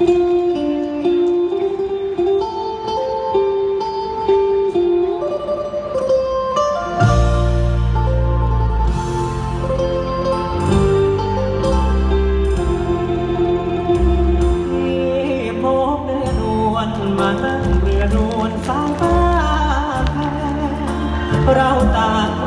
ที่พบเรือนมานั่งเรือนวลสายฟ้าแพเราต่าง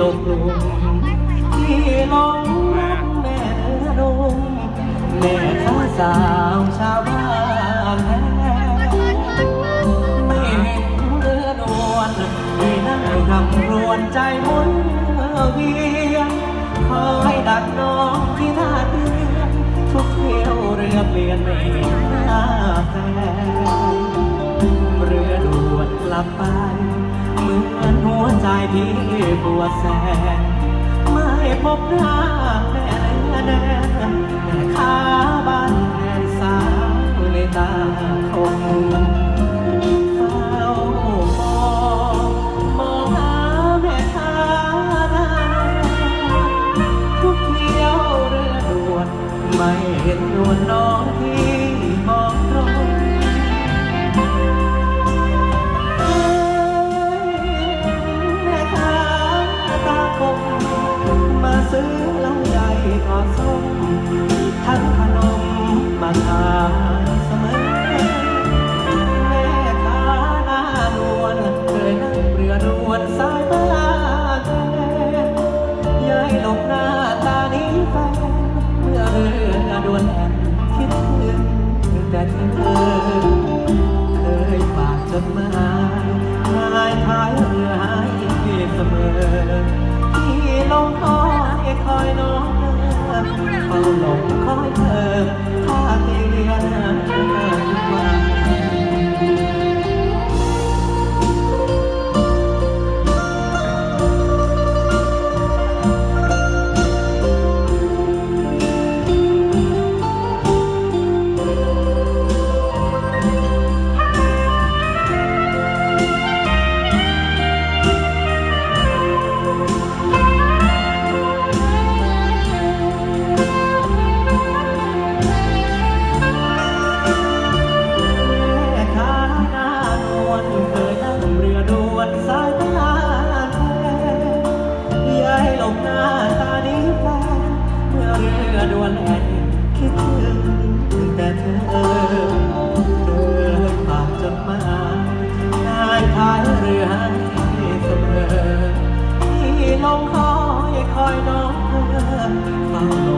ตกลุมที่ลงแม่เรือดงแม่ข้าสาวชาวบ้านแท้ไม่เห็นเรือนวลมีนั่งคำรวนใจมุนเวียนคอยดักน้องที่ท่าเรือทุกเที่ยวเรือเปลี่ยนไม่เห็นหน้าแฟนเรือด่วนกลับไป ที่ปวแสนไม่พบหน้าแม่แน่แม่ค้าบ้านแม่สาวในตาคงเฝ้ามองมองหาแม่ค้าหน้าทุกเที่ยวเรือด่วนไม่เห็นนวลน้องที่ ซื้อเหล้าใหญ่กอส้มทั้งขนมมาขายเสมอแม่ค้าหน้านวลเคยนั่งเรือดวนสายบ้านแท้ยายหลบหน้าตานี้แฟนเมื่อเรือดวนแอนคิดถึงแต่เธอเคยฝากจดหมายนายท้ายเรือหายเสมอ เฝ้าหลงคอยเธอ 的